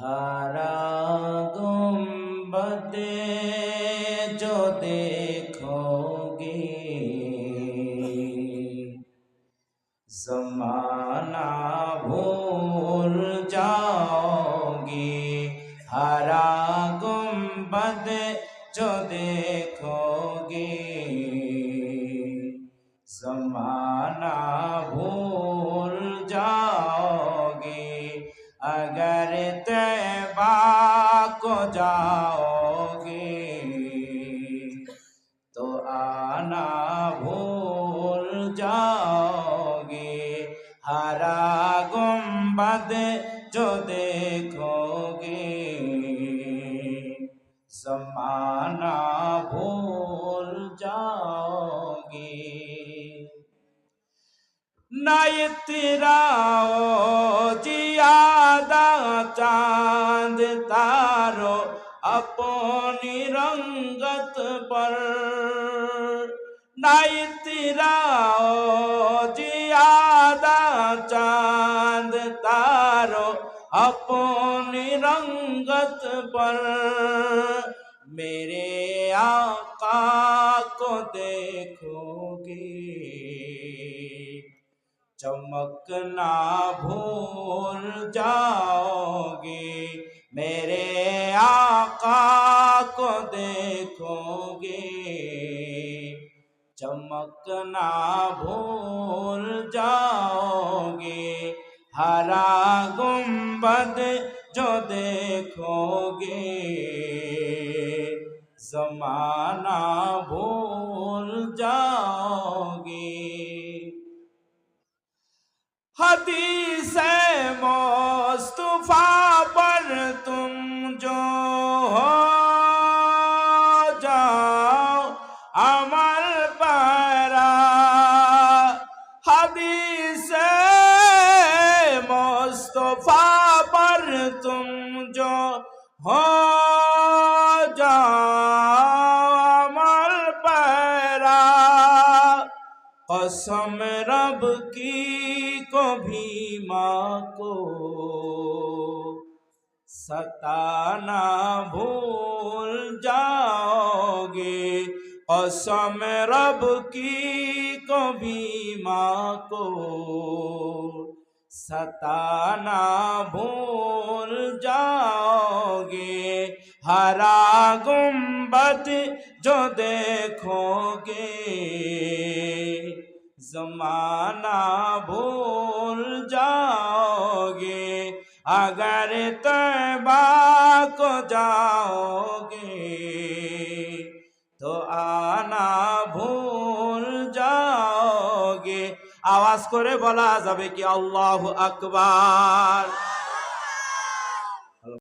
हरा गुम्बदे जो देखोगे। जमाना भूल जाओगे। हरा गुंबद जो देखोगे। जमाना भूल जाओगे। अगर तैबा को जाओगे तो आना भूल जाओगे। हरा गुंबद जो देखोगे समाना भूल जाओगे। नय तिराओ जियादा चाँद तारो अपनी रंगत पर। नय तिराओ जियादा चाँद तारो अपनी रंगत पर। मेरे आका को देखोगे। चमकना भूल जाओगे, मेरे आका को देखोगे। चमकना भूल जाओगे, हरा गुंबद जो देखोगे। जमाना भूल जाओगे हदीस मुस्तफ़ा पर तुम जो हो, जाओ अमल परा। हदीस मुस्तफ़ा पर तुम जो हो, जाओ अमल परा। कसम रब की को भी माँ को सताना भूल जाओगे। कसम रब की कभी माँ को सताना भूल जाओगे। हरा गुंबद जो देखोगे। जमाना भूल जाओगे अगर तैबा को जाओगे तो आना ভুল যাওগে আওয়াজ করে বলা যাবে কি আল্লাহু আকবার